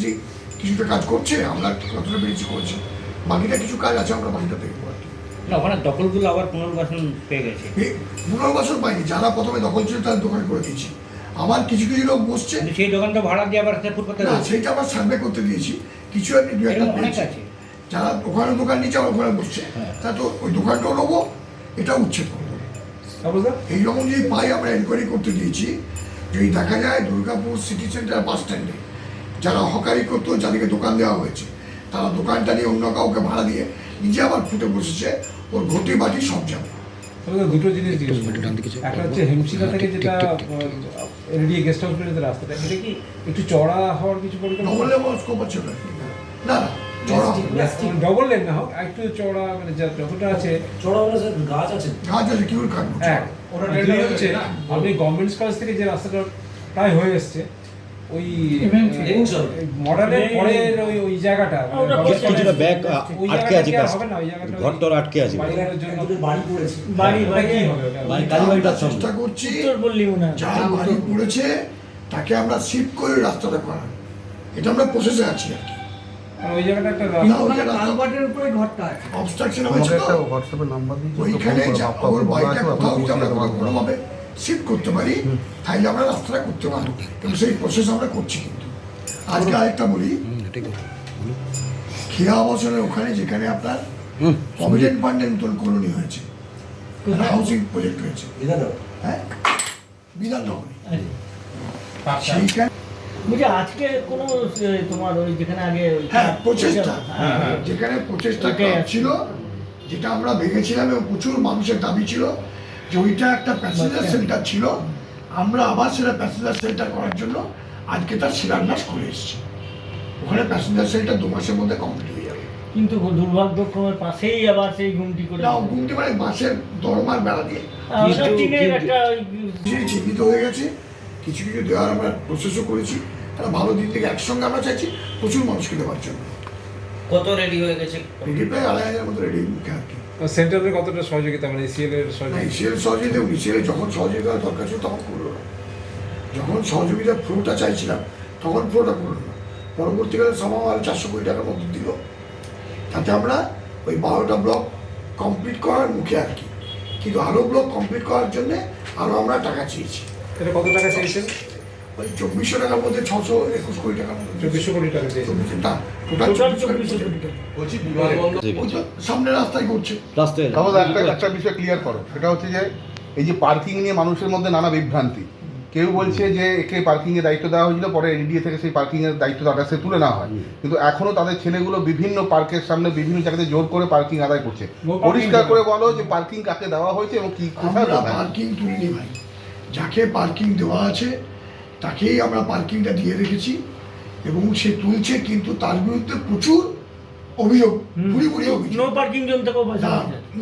দেখেছি কিছুটা কাজ করছে আমরা কতটা পেরেছি করছি। বাকিটা কিছু কাজ আছে আমরা বাকিটা দেখব আর কি না ওখানে দখলগুলো আবার পুনর্বাসন পেয়ে গেছে। এই পুনর্বাসন পাইনি যারা প্রথমে দখল ছিল তাদের দোকান করে দিয়েছি। আবার কিছু কিছু লোক বসছে। সেই দোকানটা ভাড়া দিয়ে আবার সেপুর করতে না সেইটা আমরা সার্ভে করতে দিয়েছি। কিছু একটা দু একটা অনেক পেয়েছি। আছে। যারা ওখানে দোকান নিচ্ছে আবার ওখানে বসছে। হ্যাঁ। তা তো ওই দোকানটাও নেব এটা উচ্ছেদ করব। এইরকম যদি পাই আমরা এনকোয়ারি করতে দিয়েছি। যদি দেখা যায় দুর্গাপুর সিটি সেন্টার বাস স্ট্যান্ডে যারা হকারি করতো যাদেরকে দোকান দেওয়া হয়েছে তারা দোকানটা নিয়ে অন্য কাউকে ভাড়া দিয়ে নিজে আবার ফুটে বসেছে ওর ঘটি বাটি সব যাবে। দুটো জিনিস একটা হচ্ছে হেমশিলা থেকে যেটা এলডিএ গেস্ট হাউস পর্যন্ত রাস্তাটা এটা কি একটু চড়া হওয়ার কিছু পরিকল্পনা? ডবল লেভেল স্কোপ আছে না না ডবল লেন না হোক একটু চড়া মানে যা যতটা আছে। চড়া হলে স্যার গাছ আছে। গাছ আছে কি করে কাটবো এক ওটা হচ্ছে আপনি গভর্নমেন্ট কলেজ থেকে যে রাস্তাটা প্রায় হয়ে এসছে ওই Evansville। মডার্নের ওই ওই জায়গাটা। কিছুটা college- আটকে আছে হবে না ওই জায়গাটা ওই আটকে আছে। বাড়িঘরের জন্য। একজনের বাড়ি পড়েছে। বাড়ি ওটা হবে বাড়ি কালী বাড়িটার চেষ্টা করছি বললি মনে যার বাড়ি পড়েছে তাকে আমরা শিফট করে রাস্তাটা করা এটা আমরা প্রসেসে আছি আর কি। ওই জায়গাটা একটা কালভার্টের উপরে ঘরটা আছে। অবস্ট্রাকশন হয়েছে তো। হোয়াটসঅ্যাপে নাম্বার দিয়েছি ওইখানে যা ওর বাড়িটা কোথাও কোনোভাবে শিফট করতে পারি তাহলে আমরা রাস্তাটা করতে পারব। এবং সেই প্রসেস আমরা করছি কিন্তু। আজকে আরেকটা বলি। খেয়া বছরের ওখানে যেখানে আপনার প্রভিডেন্ট ফান্ডের নতুন কলোনি হয়েছে। হাউসিং প্রজেক্ট হয়েছে। হ্যাঁ? বিধাননগরে। সেইখানে আজকে কোনো তোমার ওই যেখানে আগে হ্যাঁ প্রচেষ্টা। যেখানে প্রচেষ্টা ছিল যেটা আমরা ভেবেছিলাম এবং প্রচুর মানুষের দাবি ছিল যে ওইটা একটা প্যাসেঞ্জার সেন্টার ছিল আমরা আবার সেটা প্যাসেঞ্জার সেন্টার করার জন্য আজকে তার শিলান্যাস করে এসেছি। ওখানে প্যাসেঞ্জার সেন্টার দু মাসের মধ্যে কমপ্লিট হয়ে যাবে। কিন্তু দুর্ভাগ্যক্রমে পাশেই আবার সেই গুমটি করে না ঘুমতে পারে বাসের দরমার বেড়া দিয়ে। চিহ্নিত হয়ে গেছে। কিছু কিছু দেওয়ার আমরা প্রসেসও করেছি। একটা ভালো দিক থেকে একসঙ্গে আমরা চাইছি প্রচুর মানুষকে দেওয়ার জন্য। কত রেডি হয়ে গেছে? রেডি প্রায় আড়াই হাজার মতো রেডি মুখে আর কি। সেন্টারের কতটা সহযোগিতা? মানে সিএল এর সহযোগিতা? ইসিএল সহযোগিতা ইসিএল যখন সহযোগিতা দরকার ছিল তখন করল না। যখন সহযোগিতার ফ্লোটা চাইছিলাম তখন ফ্লোটা করল না। পরবর্তীকালে সমাও আরও চারশো কোটি টাকার মতো দিল। তাতে আমরা ওই বারোটা ব্লক কমপ্লিট করার মুখে আর কি। কিন্তু আরও ব্লক কমপ্লিট করার জন্যে আরও আমরা টাকা চেয়েছি। এটা কত টাকা চেয়েছেন? ওই চব্বিশশো টাকার মধ্যে ছশো একুশ কোটি টাকার মতো চব্বিশশো কোটি টাকা চেয়েছেন চব্বিশ না টোটাল চব্বিশশো কোটি টাকা। বলছি বিমানবন্দর ওই তো সামনে রাস্তায় করছে রাস্তায় একটা একটা বিষয় ক্লিয়ার করো। সেটা হচ্ছে যে এই যে পার্কিং নিয়ে মানুষের মধ্যে নানা বিভ্রান্তি। কেউ বলছে যে একে পার্কিং এর দায়িত্ব দেওয়া হয়েছিল পরে এনডিএ থেকে সেই পার্কিং এর দায়িত্ব তার কাছে তুলে নেওয়া হয়। কিন্তু এখনও তাদের ছেলেগুলো বিভিন্ন পার্কের সামনে বিভিন্ন জায়গাতে জোর করে পার্কিং আদায় করছে। পরিষ্কার করে বলো যে পার্কিং কাকে দেওয়া হয়েছে এবং কি কোথায় পার্কিং তুলিনি ভাই। যাকে পার্কিং দেওয়া আছে তাকেই আমরা পার্কিংটা দিয়ে রেখেছি এবং সে তুলছে কিন্তু তার বিরুদ্ধে প্রচুর অভিযোগ অভিযোগ। নো পার্কিং জোন থেকেও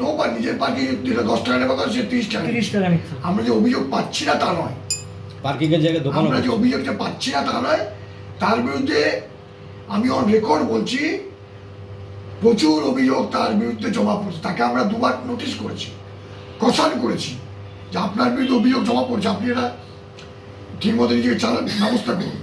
নো নিজের পার্কিং যেটা দশ টাকা নেওয়া কথা সে তিরিশ টাকা তিরিশ। টাকা নিচ্ছে আমরা যে অভিযোগ পাচ্ছি না তা নয়। পার্কিং এর জায়গায় দোকান আমরা যে অভিযোগটা পাচ্ছি না তা নয়। তার বিরুদ্ধে আমি অন রেকর্ড বলছি প্রচুর অভিযোগ তার বিরুদ্ধে জমা পড়ছে। তাকে আমরা দুবার নোটিশ করেছি কষান করেছি যে আপনার বিরুদ্ধে অভিযোগ জমা পড়ছে। আপনি এটা ঠিক মতো নিজেকে চালান ব্যবস্থা করুন।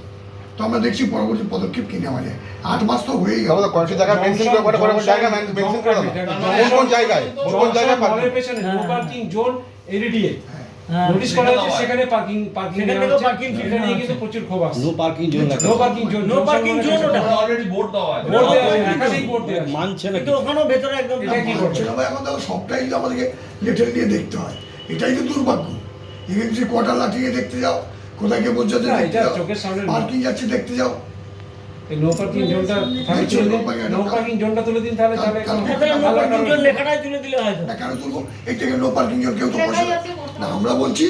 তো আমরা দেখছি পরবর্তী পদক্ষেপ কি নেওয়া যায়। আট মাস তো হয়েই গেল। কয়েকটি জায়গায় মেনশন করে করে করে জায়গা মেনশন করে কোন কোন জায়গায় কোন কোন জায়গায় পার্কিং হ্যাঁ। জোন এলডিএ হ্যাঁ। নোটিশ করা হয়েছে সেখানে পার্কিং পার্কিং সেখান থেকেও parking এটা নিয়ে কিন্তু প্রচুর ক্ষোভ আসছে। No parking zone no parking zone No parking zone ওটা। অলরেডি বোর্ড দেওয়া আছে। বোর্ড দেওয়া আছে, একাধিক বোর্ড দেওয়া আছে। মানছে না কিন্তু ওখানেও ভেতরে একদম এটা কি করছে? সেটা এখন দেখো সবটাই তো আমাদেরকে লেটার নিয়ে দেখতে হয়। এটাই তো দুর্ভাগ্য। এখানে কোয়ার্টার লাঠিয়ে দেখতে যাও। কোথায় দেখতে যাও। না। পার্কিং যাচ্ছে দেখতে যাও। নো পার্কিং জোনটা তাহলে তুলে দিন নো পার্কিং জোনটা তুলে দিন তাহলে তাহলে একদম তাহলে নো পার্কিং জোন লেখাটাই তুলে দিলে হয়তো। না কেন তুলবো? এই নো পার্কিং জোন কেউ তো পয়সা না আমরা বলছি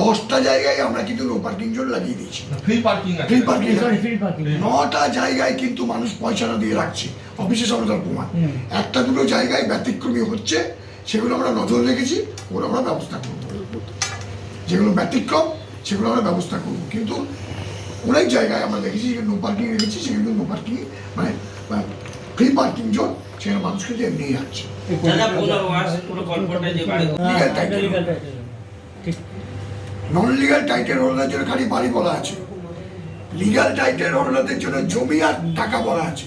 দশটা জায়গায় আমরা কিন্তু নো পার্কিং জোন লাগিয়ে দিয়েছি। Free parking free parking free parking নটা জায়গায় কিন্তু মানুষ পয়সা না দিয়ে রাখছে। অফিসের সামনে তার প্রমাণ একটা দুটো জায়গায় ব্যতিক্রমী হচ্ছে সেগুলো আমরা নজর রেখেছি ওগুলো আমরা ব্যবস্থা করব। যেগুলো ব্যতিক্রম সেগুলো আমরা ব্যবস্থা করব। কিন্তু অনেক জায়গায় আমরা দেখেছি যে নো পার্কিং রেখেছি সেগুলো নো পার্কিং মানে ফ্রি পার্কিং জোন সেখানে মানুষ কিন্তু এমনি যাচ্ছে। দাদা পুরো ওয়ার্স পুরো কলকাতা যে টাইটেল ঠিক। নন লিগাল টাইটেল হোল্ডার জন্য খালি বাড়ি বলা আছে। লিগাল টাইটেল হোল্ডারদের জন্য জমি আর টাকা বলা আছে।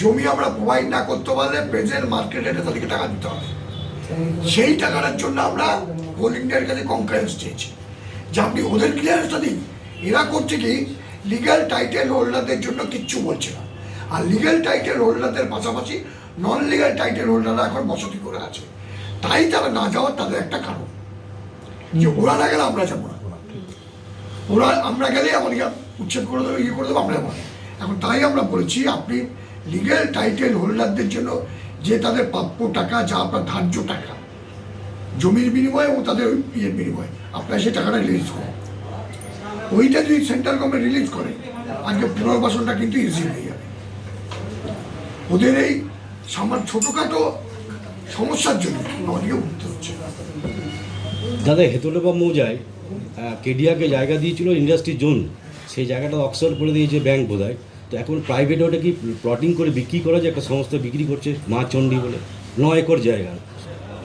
জমি আমরা প্রোভাইড না করতে পারলে প্রেজেন্ট মার্কেট রেটে তাদেরকে টাকা দিতে হবে। সেই টাকাটার জন্য আমরা কোল ইন্ডিয়ার কাছে কনকারেন্স চেয়েছে। যে আপনি ওদের ক্লিয়ারেন্সটা দিন। এরা করছে কি লিগ্যাল টাইটেল হোল্ডারদের জন্য কিচ্ছু বলছে না। আর লিগ্যাল টাইটেল হোল্ডারদের পাশাপাশি নন লিগ্যাল টাইটেল হোল্ডাররা এখন বসতি করে আছে। তাই তারা না যাওয়ার তাদের একটা কারণ। যে ওরা না গেলে আমরা যাব না। ওরা আমরা গেলে আমাদেরকে উচ্ছেদ করে দেবো ইয়ে করে দেবো, আমরা যাব এখন তাই আমরা বলেছি, আপনি লিগ্যাল টাইটেল হোল্ডারদের জন্য যে তাদের প্রাপ্য টাকা, যা আপনার ধার্য টাকা জমির বিনিময়ে ও তাদের ইয়ের বিনিময়ে। আপনারা সেই টাকাটা রিলিজ করুন। ওইটা যদি সেন্ট্রাল গভর্নমেন্ট রিলিজ করে, আজকে পুনর্বাসনটা কিন্তু ইজি হয়ে যাবে। ওদের এই সামান্য ছোটোখাটো সমস্যার জন্য আমাদেরকে ভুগতে হচ্ছে। দাদা হেতলেবা মৌজায় কেডিয়াকে জায়গা দিয়েছিল ইন্ডাস্ট্রি জোন সেই জায়গাটা অক্সর করে দিয়েছে ব্যাংক বোধহয়। তো এখন প্রাইভেট ওটা কি প্লটিং করে বিক্রি করা যায়? একটা সংস্থা বিক্রি করছে মা চণ্ডী বলে। নয় একর জায়গা।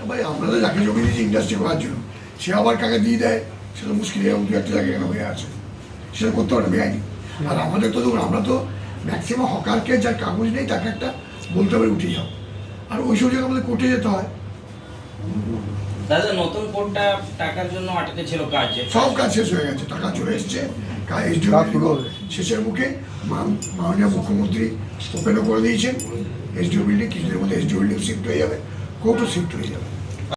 ভাই আপনাদের যাকে জমি দিয়েছে ইন্ডাস্ট্রি করার জন্য সে আবার কাকে দিয়ে দেয়? সেটা মুশকিল এরকম দু একটা জায়গায় কেন হয়ে আছে? সেটা করতে পারে বেআইনি আর আমাদের তো দেখুন আমরা তো ম্যাক্সিমাম হকারকে যার কাগজ নেই তাকে একটা বলতে পারি উঠে যাও। আর ওই সব জায়গায় আমাদের কোর্টে যেতে হয়। দাদা নতুন কোর্টটা টাকার জন্য আটকে ছিল কাজ সব কাজ শেষ হয়ে গেছে টাকা চলে এসছে কাজ। শেষের মুখে মাননীয় মুখ্যমন্ত্রী ওপেনও করে দিয়েছেন এসডিও বিল্ডিং কিছুদিনের মধ্যে এসডিও বিল্ডিং শিফট হয়ে যাবে কোর্টও শিফট হয়ে যাবে।